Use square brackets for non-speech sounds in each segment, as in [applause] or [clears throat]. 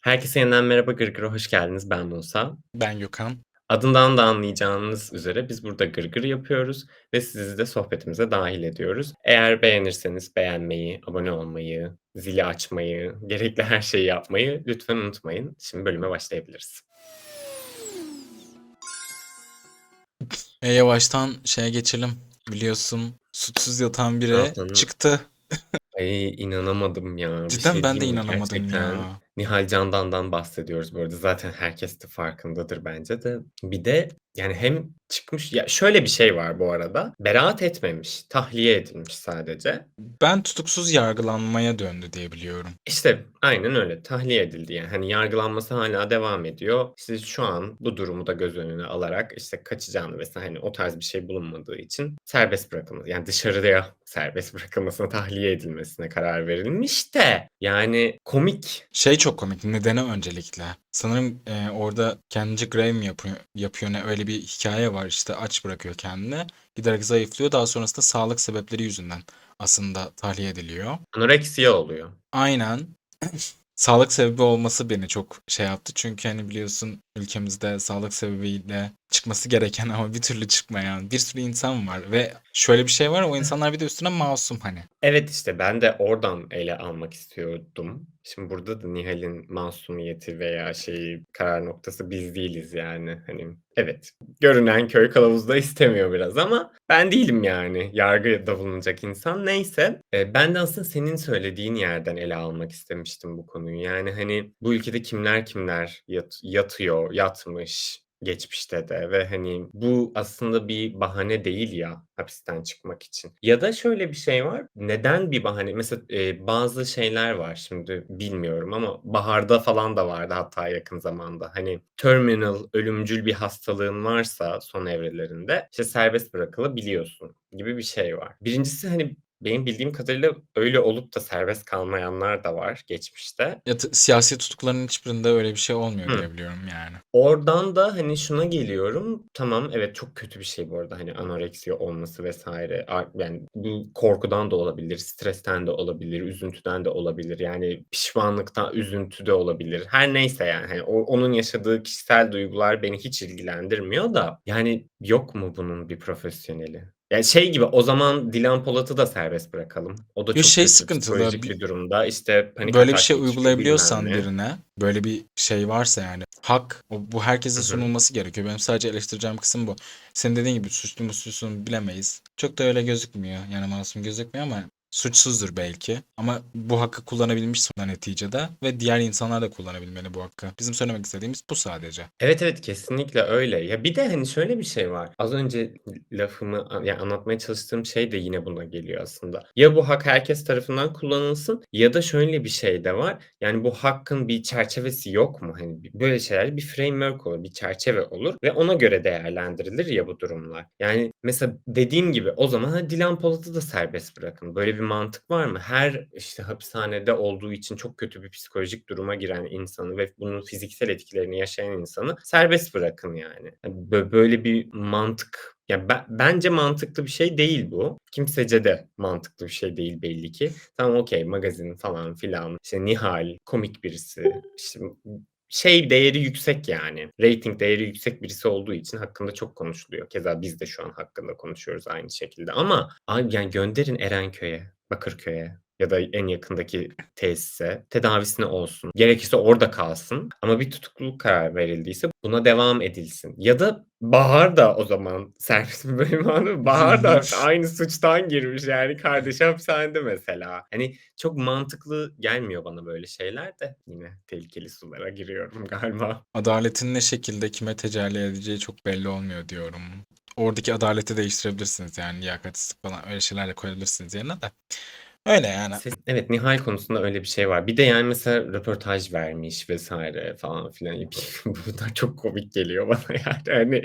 Herkese yeniden merhaba, Gırgır'a hoş geldiniz. Ben Musa. Ben Gökhan. Adından da anlayacağınız üzere biz burada gırgır yapıyoruz ve sizi de sohbetimize dahil ediyoruz. Eğer beğenirseniz beğenmeyi, abone olmayı, zili açmayı, gerekli her şeyi yapmayı lütfen unutmayın. Şimdi bölüme başlayabiliriz. E, yavaştan şeye geçelim. Biliyorsun suçsuz yatan biri çıktı. Ay inanamadım ya. Cidden şey ben de inanamadım Gerçekten ya. Nihal Candan'dan bahsediyoruz bu arada. Zaten herkes de farkındadır bence de. Bir de yani hem çıkmış ya şöyle bir şey var bu arada. Beraat etmemiş, tahliye edilmiş sadece. Ben tutuksuz yargılanmaya döndü diye biliyorum. İşte aynen öyle tahliye edildi yani. Hani yargılanması hala devam ediyor. İşte şu an bu durumu da göz önüne alarak işte kaçacağını vesaire hani o tarz bir şey bulunmadığı için serbest bırakılması yani dışarıya serbest bırakılmasına tahliye edilmesine karar verilmiş de yani komik. Şey çok komik. Nedeni öncelikle. Sanırım e, orada kendince grave mi yapıyor, yapıyor ne öyle bir hikaye var işte aç bırakıyor kendini. Giderek zayıflıyor. Daha sonrasında sağlık sebepleri yüzünden aslında tahliye ediliyor. Anoreksiya oluyor. Aynen. [clears throat] Sağlık sebebi olması beni çok şey yaptı. Çünkü hani biliyorsun ülkemizde sağlık sebebiyle çıkması gereken ama bir türlü çıkmayan bir sürü insan var. Ve şöyle bir şey var o insanlar bir de üstüne masum hani. Evet işte ben de oradan ele almak istiyordum. Şimdi burada da Nihal'in masumiyeti veya şeyi karar noktası biz değiliz yani. Hani evet görünen köy kılavuzda istemiyor biraz ama ben değilim yani yargıda bulunacak insan. Neyse e, ben de aslında senin söylediğin yerden ele almak istemiştim bu konuyu. Yani hani bu ülkede kimler kimler yat- yatıyor, yatmış, geçmişte de ve hani bu aslında bir bahane değil ya hapisten çıkmak için. Ya da şöyle bir şey var. Neden bir bahane? Mesela e, bazı şeyler var şimdi bilmiyorum ama baharda falan da vardı hatta yakın zamanda. Hani terminal, ölümcül bir hastalığın varsa son evrelerinde işte serbest bırakılabiliyorsun gibi bir şey var. Birincisi hani benim bildiğim kadarıyla öyle olup da serbest kalmayanlar da var geçmişte. Ya siyasi tutukların hiçbirinde öyle bir şey olmuyor Hı. diye biliyorum yani. Oradan da hani şuna geliyorum. Tamam evet çok kötü bir şey bu arada hani anoreksiya olması vesaire. Yani bu korkudan da olabilir, stresten de olabilir, üzüntüden de olabilir. Yani pişmanlıktan, üzüntü de olabilir. Her neyse yani hani o- onun yaşadığı kişisel duygular beni hiç ilgilendirmiyor da yani yok mu bunun bir profesyoneli? Yani şey gibi o zaman Dilan Polat'ı da serbest bırakalım. O da Yo, çok şey kötü sıkıntılı, psikolojik bir- durumda. İşte panik Böyle bir atak şey geçiriyor, uygulayabiliyorsan bilmem ne. birine, böyle bir şey varsa yani hak o- bu herkese Hı hı. sunulması gerekiyor. Benim sadece eleştireceğim kısım bu. Senin dediğin gibi suçlu mu suçsuz mu bilemeyiz. Çok da öyle gözükmüyor. Yani masum gözükmüyor ama suçsuzdur belki. Ama bu hakkı kullanabilmiş sonra neticede ve diğer insanlar da kullanabilmeli bu hakkı. Bizim söylemek istediğimiz bu sadece. Evet, evet, kesinlikle öyle. Ya, bir de, hani, şöyle bir şey var. Az önce lafımı a ya, anlatmaya çalıştığım şey de yine buna geliyor aslında. Ya bu hak herkes tarafından kullanılsın ya da şöyle bir şey de var. Yani bu hakkın bir çerçevesi yok mu? Hani, böyle şeyler bir framework olur, bir çerçeve olur ve ona göre değerlendirilir ya bu durumlar. Yani, mesela dediğim gibi o zaman Dilan Polat'ı da serbest bırakın. Böyle bir mantık var mı? Her, işte, hapishanede olduğu için çok kötü bir psikolojik duruma giren insanı ve bunun fiziksel etkilerini yaşayan insanı serbest bırakın yani. Hani, bö böyle bir mantık ya, ben bence mantıklı bir şey değil bu. Kimsece de mantıklı bir şey değil belli ki. Tamam, okay, magazin falan filan, işte Nihal komik birisi, işte, şey değeri yüksek yani. Rating değeri yüksek birisi olduğu için hakkında çok konuşuluyor. Keza biz de şu an hakkında konuşuyoruz aynı şekilde ama yani gönderin Erenköy'e, Bakırköy'e ya da en yakındaki tesise tedavisine olsun. Gerekirse orada kalsın ama bir tutukluluk kararı verildiyse buna devam edilsin. Ya da Bahar da o zaman bırakılmalı anladın mı? Bahar da aynı suçtan girmiş yani kardeşi hapishanede mesela. Hani çok mantıklı gelmiyor bana böyle şeyler de yine tehlikeli sulara giriyorum [laughs] galiba. Adaletin ne şekilde kime tecelli edeceği çok belli olmuyor diyorum. Oradaki adaleti değiştirebilirsiniz yani liyakatsizlik falan öyle şeyler de koyabilirsiniz yerine de. Öyle yani. Ses evet, Nihal konusunda öyle bir şey var. Bir de yani mesela röportaj vermiş vesaire falan filan. [laughs] Bunlar çok komik geliyor bana [laughs] yani. Hani,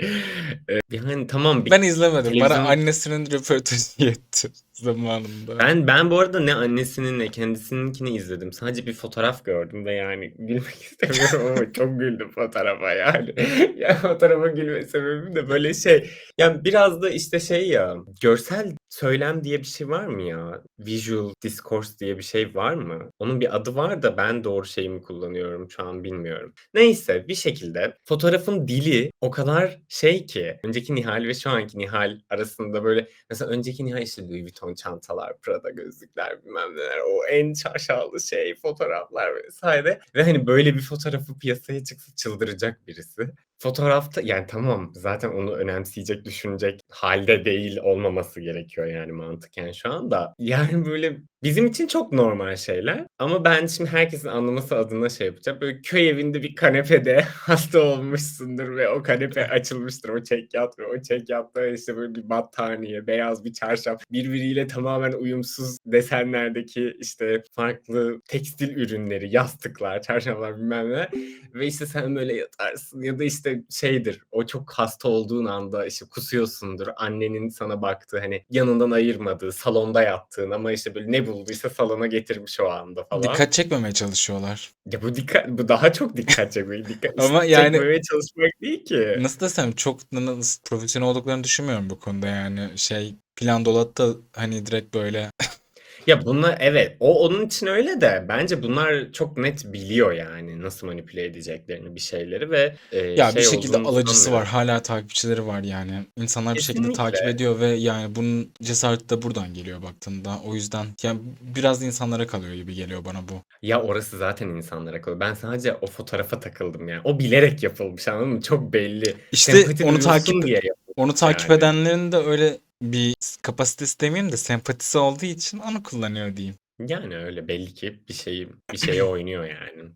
eee, yani tamam bir Ben izlemedim. Bana televizyon annesinin röportajı [laughs] yetti. Zamanında. Ben ben bu arada ne annesinin ne kendisininkini izledim. Sadece bir fotoğraf gördüm ve yani gülmek [laughs] istemiyorum ama çok güldüm fotoğrafa yani. [laughs] Ya fotoğrafa gülme sebebim de böyle şey. Yani biraz da işte şey ya görsel söylem diye bir şey var mı ya? Visual discourse diye bir şey var mı? Onun bir adı var da ben doğru şeyi mi kullanıyorum şu an bilmiyorum. Neyse bir şekilde fotoğrafın dili o kadar şey ki önceki Nihal ve şu anki Nihal arasında böyle mesela önceki Nihal işte Louis Vuitton çantalar, Prada gözlükler bilmem neler o en şaşalı şey fotoğraflar vesaire ve hani böyle bir fotoğrafı piyasaya çıksa çıldıracak birisi. Fotoğrafta yani tamam zaten onu önemseyecek, düşünecek halde değil olmaması gerekiyor yani mantıken şu anda. [laughs] Yani böyle bizim için çok normal şeyler ama ben şimdi herkesin anlaması adına şey yapacağım. Böyle köy evinde bir kanepede [laughs] hasta olmuşsundur ve o kanepe [laughs] açılmıştır o çekyat ve o çekyatta işte böyle bir battaniye, beyaz bir çarşaf, birbiriyle tamamen uyumsuz desenlerdeki işte farklı tekstil ürünleri, yastıklar, çarşaflar bilmem ne ve işte sen böyle yatarsın ya da işte şeydir o çok hasta olduğun anda işte kusuyorsundur annenin sana baktığı hani yanından ayırmadığı salonda yattığın ama işte böyle ne bulduysa salona getirmiş o anda falan. Dikkat çekmemeye çalışıyorlar. Ya bu dikkat bu daha çok dikkat çekmek. Dikkat [laughs] Ama yani- çekmemeye çalışmak değil ki. Nasıl desem çok nasıl profesyonel olduklarını düşünmüyorum bu konuda yani şey Plan Dolat da hani direkt böyle Ya bunlar evet o onun için öyle de bence bunlar çok net biliyor yani nasıl manipüle edeceklerini bir şeyleri ve e, ya bir şey şekilde olduğunu alıcısı var sanmıyorum. hala takipçileri var yani insanlar bir şekilde takip Kesinlikle. ediyor ve yani bunun cesareti de buradan geliyor baktığında o yüzden yani biraz insanlara kalıyor gibi geliyor bana bu. Ya orası zaten insanlara kalıyor. Ben sadece o fotoğrafa takıldım yani. O bilerek yapılmış anladın mı? Çok belli. İşte Sempati onu duyulsun takip diye yapılmış onu takip yani. edenlerin de öyle bir kapasitesi demeyeyim de sempatisi olduğu için onu kullanıyor diyeyim. Yani öyle belli ki bir şeyi bir şeye oynuyor yani.